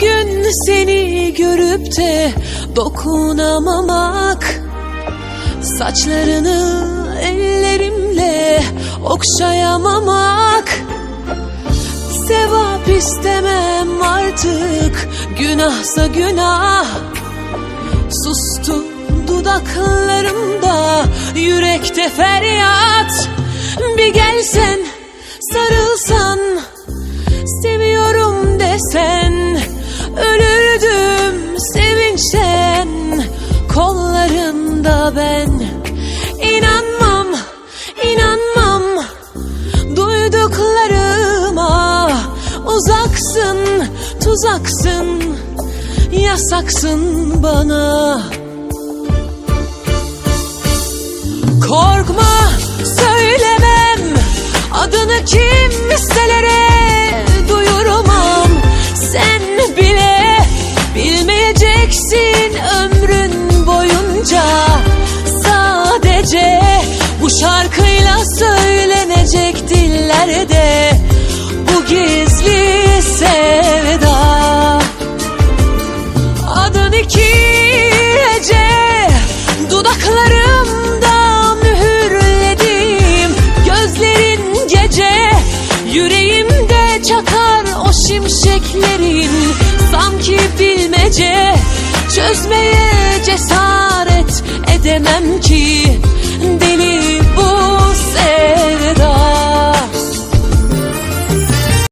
Gün seni görüp de dokunamamak. Saçlarını ellerimle okşayamamak. Sevap istemem artık günahsa günah. Sustu dudaklarımda yürekte feryat. Bir gelsen sarılsan seviyorum desen kollarında ben İnanmam, inanmam. Duyduklarıma Uzaksın, tuzaksın, yasaksın bana. Korkma söylemem. Adını kimselere duyurmam gizli sevda. Adın iki hece Dudaklarımda mühürledim. Gözlerin gece Yüreğimde çakar o şimşeklerin. Sanki bilmece Çözmeye cesaret edemem ki